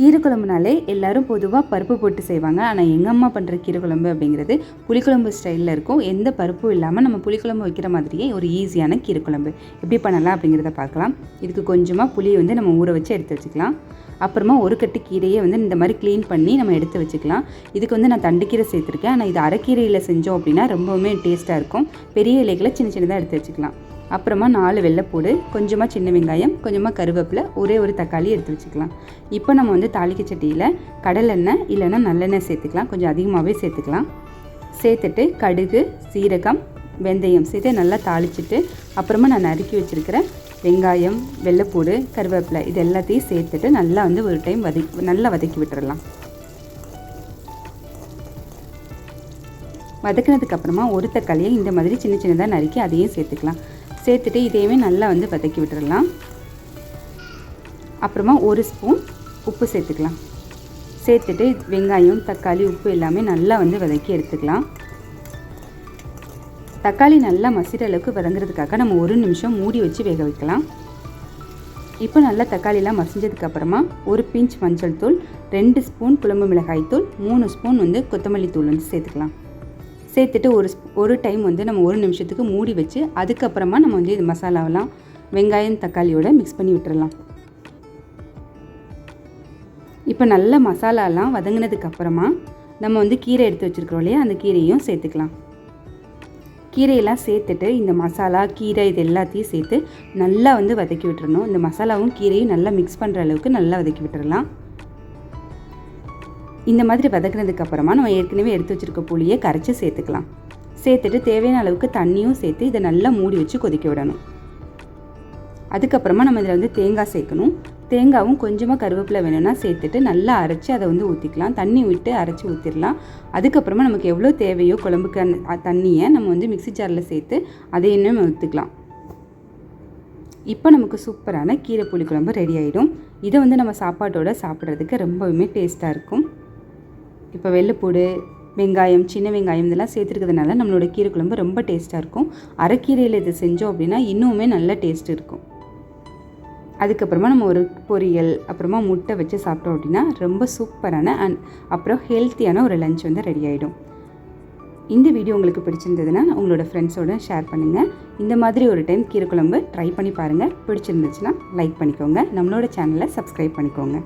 கீரைக்குழம்புனாலே எல்லாரும் பொதுவாக பருப்பு போட்டு செய்வாங்க. ஆனால் எங்கள் அம்மா பண்ணுற கீரைக்குழம்பு அப்படிங்கிறது புளிக்குழம்பு ஸ்டைலில் இருக்கும். எந்த பருப்பும் இல்லாமல் நம்ம புளிக்குழம்பு வைக்கிற மாதிரியே ஒரு ஈஸியான கீரைக்குழம்பு. எப்படி பண்ணலாம் அப்படிங்கிறத பார்க்கலாம். இதுக்கு கொஞ்சமாக புளியை வந்து நம்ம ஊற வச்சு எடுத்து வச்சுக்கலாம். அப்புறமா ஒரு கட்டு கீரையை வந்து இந்த மாதிரி க்ளீன் பண்ணி நம்ம எடுத்து வச்சுக்கலாம். இதுக்கு வந்து நான் தண்டுக்கீரை சேர்த்துருக்கேன். ஆனால் இது அரைக்கீரையில் செஞ்சோம் அப்படின்னா ரொம்பவுமே டேஸ்ட்டாக இருக்கும். பெரிய இலைகளை சின்ன சின்னதாக எடுத்து வச்சுக்கலாம். அப்புறமா நாலு வெள்ளைப்பூடு கொஞ்சமாக சின்ன வெங்காயம் கொஞ்சமாக கருவேப்பிலை ஒரே ஒரு தக்காளி எடுத்து வச்சுக்கலாம். இப்போ நம்ம வந்து தாளிக்க சட்டியில் கடலெண்ணெய் இல்லைன்னா நல்லெண்ணெய் சேர்த்துக்கலாம். கொஞ்சம் அதிகமாகவே சேர்த்துக்கலாம். சேர்த்துட்டு கடுகு சீரகம் வெந்தயம் சேர்த்து நல்லா தாளிச்சிட்டு அப்புறமா நான் நறுக்கி வச்சுருக்கிற வெங்காயம் வெள்ளைப்பூடு கருவேப்பிலை இது எல்லாத்தையும் சேர்த்துட்டு நல்லா வந்து ஒரு டைம் வதக்கி நல்லா வதக்கி விட்டுறலாம். வதக்கினதுக்கப்புறமா ஒரு தக்காளியை இந்த மாதிரி சின்ன சின்னதாக நறுக்கி அதையும் சேர்த்துக்கலாம். சேர்த்துட்டு இதையுமே நல்லா வந்து வதக்கி விட்டுறலாம். அப்புறமா ஒரு ஸ்பூன் உப்பு சேர்த்துக்கலாம். சேர்த்துட்டு வெங்காயம் தக்காளி உப்பு எல்லாமே நல்லா வந்து வதக்கி எடுத்துக்கலாம். தக்காளி நல்லா மசிற அளவுக்கு வதங்குறதுக்காக நம்ம ஒரு நிமிஷம் மூடி வச்சு வேக வைக்கலாம். இப்போ நல்லா தக்காளிலாம் மசிஞ்சதுக்கு அப்புறமா ஒரு பிஞ்ச் மஞ்சள் தூள் ரெண்டு ஸ்பூன் குழம்பு மிளகாய் தூள் மூணு ஸ்பூன் வந்து கொத்தமல்லி தூள் வந்து சேர்த்துக்கலாம். சேர்த்துட்டு ஒரு ஒரு டைம் வந்து நம்ம ஒரு நிமிஷத்துக்கு மூடி வச்சு அதுக்கப்புறமா நம்ம வந்து இது மசாலாவெல்லாம் வெங்காயம் தக்காளியோட மிக்ஸ் பண்ணி விட்டுறலாம். இப்போ நல்ல மசாலாலாம் வதங்கினதுக்கு அப்புறமா நம்ம வந்து கீரை எடுத்து வச்சுருக்கிறோம் இல்லையா? அந்த கீரையும் சேர்த்துக்கலாம். கீரையெல்லாம் சேர்த்துட்டு இந்த மசாலா கீரை இது எல்லாத்தையும் சேர்த்து நல்லா வந்து வதக்கி விட்டுறணும். இந்த மசாலாவும் கீரையும் நல்லா மிக்ஸ் பண்ணுற அளவுக்கு நல்லா வதக்கி விட்டுறலாம். இந்த மாதிரி வதக்கினதுக்கு அப்புறமா நம்ம ஏற்கனவே எடுத்து வச்சுருக்க புளியை கரைச்சி சேர்த்துக்கலாம். சேர்த்துட்டு தேவையான அளவுக்கு தண்ணியும் சேர்த்து இதை நல்லா மூடி வச்சு கொதிக்க விடணும். அதுக்கப்புறமா நம்ம இதில் வந்து தேங்காய் சேர்க்கணும். தேங்காவும் கொஞ்சமாக கருவேப்பிலை வேணும்னா சேர்த்துட்டு நல்லா அரைச்சி அதை வந்து ஊற்றிக்கலாம் தண்ணி விட்டு அரைச்சி ஊற்றிடலாம் அதுக்கப்புறமா நமக்கு எவ்வளோ தேவையோ குழம்புக்கு தண்ணியை நம்ம வந்து மிக்சி ஜாரில் சேர்த்து அதை இன்னும் ஊற்றிக்கலாம் இப்போ நமக்கு சூப்பரான கீரை புளி குழம்பு ரெடி ஆகிடும் இதை வந்து நம்ம சாப்பாட்டோட சாப்பிட்றதுக்கு ரொம்பவுமே டேஸ்ட்டாக இருக்கும். இப்போ வெள்ளைப்பூடு வெங்காயம் சின்ன வெங்காயம் இதெல்லாம் சேர்த்துருக்கிறதுனால நம்மளோட கீரை குழம்பு ரொம்ப டேஸ்ட்டாக இருக்கும். அரைக்கீரையில் இது செஞ்சோம் அப்படின்னா இன்னுமே நல்ல டேஸ்ட் இருக்கும். அதுக்கப்புறமா நம்ம ஒரு பொரியல் அப்புறமா முட்டை வச்சு சாப்பிட்டோம் அப்படின்னா ரொம்ப சூப்பரான அண்ட் அப்புறம் ஹெல்த்தியான ஒரு லஞ்ச் வந்து ரெடி ஆகிடும் இந்த வீடியோ உங்களுக்கு பிடிச்சிருந்ததுன்னா உங்களோட ஃப்ரெண்ட்ஸோட ஷேர் பண்ணுங்கள் இந்த மாதிரி ஒரு டைம் கீரை குழம்பு ட்ரை பண்ணி பாருங்கள் பிடிச்சிருந்துச்சுன்னா லைக் பண்ணிக்கோங்க. நம்மளோட சேனலை சப்ஸ்கிரைப் பண்ணிக்கோங்க.